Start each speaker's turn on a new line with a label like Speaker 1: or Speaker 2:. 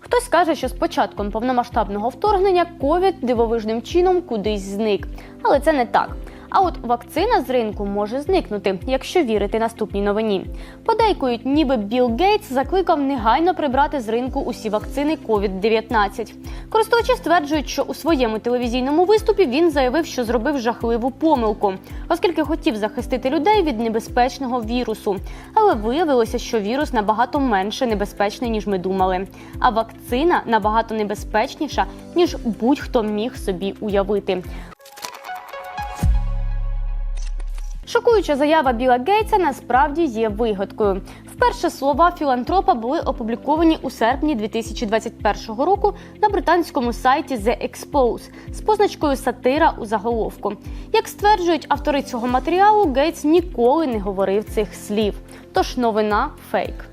Speaker 1: Хтось каже, що з початком повномасштабного вторгнення ковід дивовижним чином кудись зник. Але це не так. А от вакцина з ринку може зникнути, якщо вірити наступній новині. Подейкують, ніби Білл Гейтс закликав негайно прибрати з ринку усі вакцини COVID-19. Користувачі стверджують, що у своєму телевізійному виступі він заявив, що зробив жахливу помилку, оскільки хотів захистити людей від небезпечного вірусу. Але виявилося, що вірус набагато менше небезпечний, ніж ми думали. А вакцина набагато небезпечніша, ніж будь-хто міг собі уявити. Шокуюча заява Біла Гейтса насправді є вигадкою. Вперше слова філантропа були опубліковані у серпні 2021 року на британському сайті The Expose з позначкою сатира у заголовку. Як стверджують автори цього матеріалу, Гейтс ніколи не говорив цих слів. Тож новина фейк.